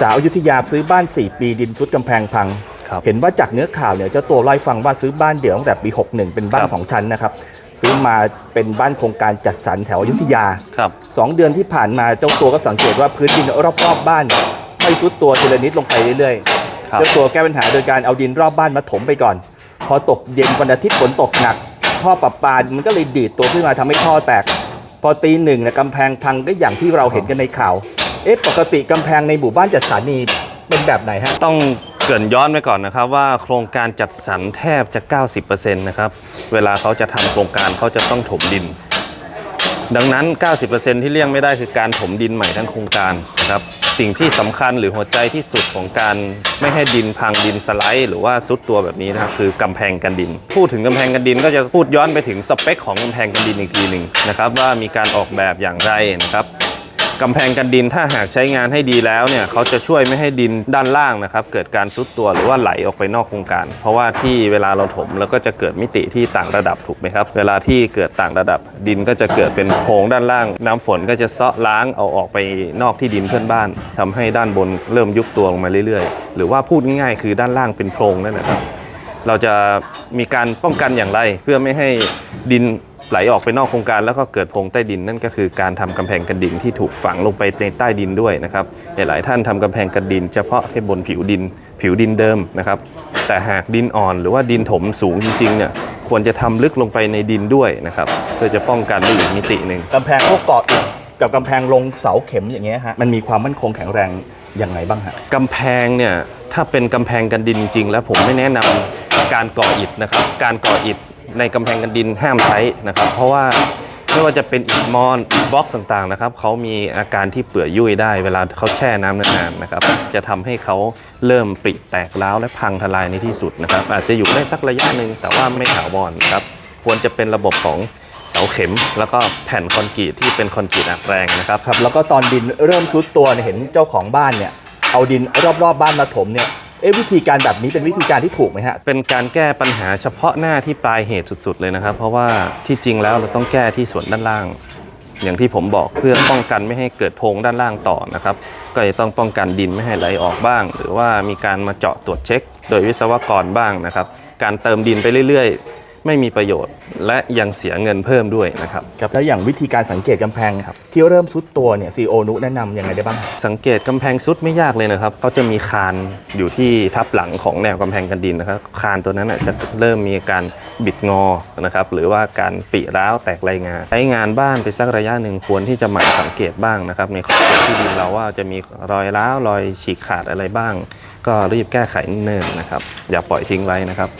สาวอยุธยาซื้อบ้าน 4 ปีดินซุดกำแพงพัง ครับเห็นว่าจากเนื้อข่าวเนี่ยเจ้าตัวเล่าให้ฟังว่าซื้อบ้านเดี่ยวตั้งแต่ปี 61 เป็นบ้าน ครับสองชั้นนะครับ ซื้อมาเป็นบ้านโครงการจัดสรรแถวอยุธยา ครับ 2 เดือนที่ผ่านมาเจ้าตัวก็สังเกตว่าพื้นดินรอบๆบ้านไม่ซุดตัวทีละนิดลงไปเรื่อยๆครับเจ้าตัวแก้ปัญหาโดยการเอาดินรอบบ้านมาถมไปก่อน พอตกเย็นวันอาทิตย์ฝนตกหนักท่อประปามันก็เลยดีดตัวขึ้นมาทำให้ท่อแตก พอตีหนึ่งเนี่ยกำแพงพังก็อย่างที่เราเห็นกันในข่าว เอ๊ะปกติกำแพงในหมู่บ้านจัดสรรนี่เป็นแบบไหนฮะ ต้องเกรินย้อนไปก่อนนะครับว่าโครงการจัดสรรแทบจะ 90%นะครับเวลาเขาจะทำโครงการเขาจะต้องถมดิน ดังนั้น 90%ที่เลี่ยงไม่ได้คือการถมดินใหม่ทั้งโครงการนะครับสิ่งที่สำคัญหรือหัวใจที่สุดของการไม่ให้ดินพังดินสไลด์ หรือว่าซุดตัวแบบนี้นะครับคือกำแพงกันดิน พูดถึงกำแพงกันดิน ก็จะพูดย้อนไปถึงสเปคของกำแพงกันดินอีกทีหนึ่งนะครับว่ามีการออกแบบอย่างไรนะครับ กำแพงกันดินถ้าหากใช้งานให้ดีแล้วเนี่ยเขาจะช่วยไม่ให้ดินด้านล่างนะครับ เกิดการซุดตัวหรือว่าไหลออกไปนอกโครงการ เพราะว่าที่เวลาเราถมแล้วก็จะเกิดมิติที่ต่างระดับถูกไหมครับ เวลาที่เกิดต่างระดับ ดินก็จะเกิดเป็นโพรงด้านล่าง น้ำฝนก็จะเซาะล้างเอาออกไปนอกที่ดินเพื่อนบ้านทำให้ด้านบนเริ่มยุบตัวลงมาเรื่อยๆ หรือว่าพูดง่ายๆคือด้านล่างเป็นโพรงนั่นแหละครับเราจะมีการป้องกันอย่างไรเพื่อไม่ให้ดิน ไหลออกไปนอกโครงการแล้วก็เกิดโพรงใต้ดินนั่นก็คือการทำกำแพงกันดินที่ถูกฝังลงไปในใต้ดินด้วยนะครับหลายๆท่านทำกำแพงกันดิน เฉพาะแค่บนผิวดินผิวดินเดิมนะครับ แต่หากดินอ่อนหรือว่าดินถมสูงจริงๆเนี่ยควรจะทำลึกลงไปในดินด้วยนะครับเพื่อจะป้องกันได้อีกมิติหนึ่งกำแพงพวกเกาะอิฐกับกำแพงลงเสาเข็มอย่างเงี้ยฮะมันมีความมั่นคงแข็งแรงยังไงบ้างฮะกำแพงเนี่ยถ้าเป็นกำแพงกันดินจริงๆแล้วผมไม่แนะนำการก่ออิฐนะครับ การก่ออิฐ ในกำแพงกันดินห้ามใช้นะครับ เพราะว่าไม่ว่าจะเป็นอิฐมอนบล็อกต่างๆนะครับเขามีอาการที่เปื่อยยุ่ยได้ เวลาเขาแช่น้ำนานๆนะครับ จะทำให้เขาเริ่มปริแตกร้าวและพังทลายในที่สุดนะครับ อาจจะอยู่ได้สักระยะหนึ่งแต่ว่าไม่ถาวรครับ ควรจะเป็นระบบของเสาเข็ม แล้วก็แผ่นคอนกรีตที่เป็นคอนกรีตอัดแรงนะครับครับ แล้วก็ตอนดินเริ่มซุดตัวเนี่ยเห็นเจ้าของบ้านเนี่ยเอาดินรอบๆบ้านมาถมเนี่ย เอ๊ะวิธีการแบบนี้เป็นวิธีการที่ถูกไหมฮะ เป็นการแก้ปัญหาเฉพาะหน้าที่ปลายเหตุสุดๆเลยนะครับ เพราะว่าที่จริงแล้วเราต้องแก้ที่ส่วนด้านล่าง อย่างที่ผมบอกเพื่อป้องกันไม่ให้เกิดโพรงด้านล่างต่อนะครับ ก็จะต้องป้องกันดินไม่ให้ไหลออกบ้าง หรือว่ามีการมาเจาะตรวจเช็ค โดยวิศวกรบ้างนะครับ การเติมดินไปเรื่อยๆ ไม่มีประโยชน์ และยังเสียเงินเพิ่มด้วยนะครับ ครับแล้วอย่างวิธีการสังเกตกำแพงครับที่เริ่มซุดตัวเนี่ยซีโอนุแนะนำยังไงได้บ้างฮะสังเกตกำแพงซุดไม่ยากเลยนะครับเขาจะมีคานอยู่ที่ทับหลังของแนวกำแพงกันดินนะครับ คานตัวนั้นน่ะจะเริ่มมีการบิดงอนะครับ หรือว่าการปิร้าวแตกรายงานใช้งานบ้านไปสักระยะหนึ่งควรที่จะหมั่นสังเกตบ้างนะครับ ในขอบเขตที่ดินเราว่าจะมีรอยร้าวรอยฉีกขาดอะไรบ้าง ก็รีบแก้ไขเนิ่นๆนะครับ อย่าปล่อยทิ้งไว้นะครับ